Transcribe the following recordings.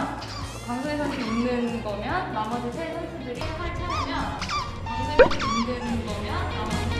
차면 강소희 선수 웃는 거면 나머지 세 선수들이 활 차면 강소희 선수 웃는 거면 나머지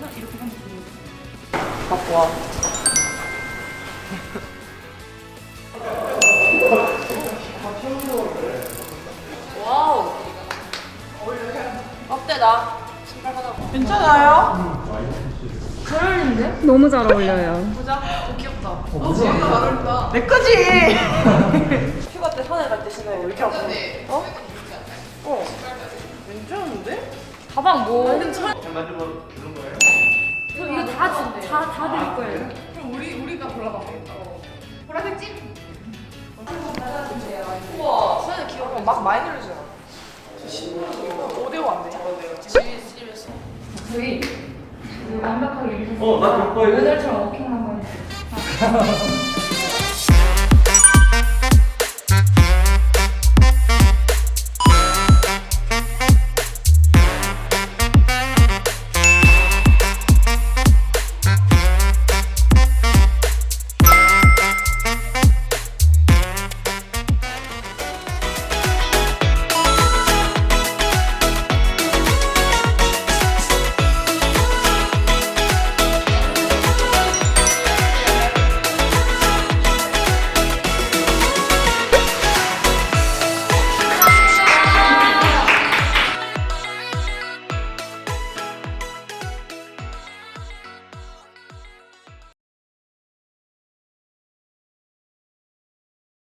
눌러서 이렇게 하면 돼요. 갖고 와. 와우. 어때 나? 괜찮아요? 너무 잘 어울려요. 보자. 어, 귀엽다. 어, 지금 잘 어울린다. 내 거지. 휴가 때 산에 갈 때 신어요. 이렇게 하고. 어? 어. 괜찮은데? 가방 뭐? 완전 천. 저 이거 다, 다, 다 드릴 거예요. 그럼 우리 우리가 골라봐. 보라색 집. 우와, 수현이 귀여워. 막 많이 누르잖아. 5대5 안 돼. 5대5. 저희 완벽하게 이렇게 어, 나 그거 이거. 모델처럼 워킹 한번 해주세요.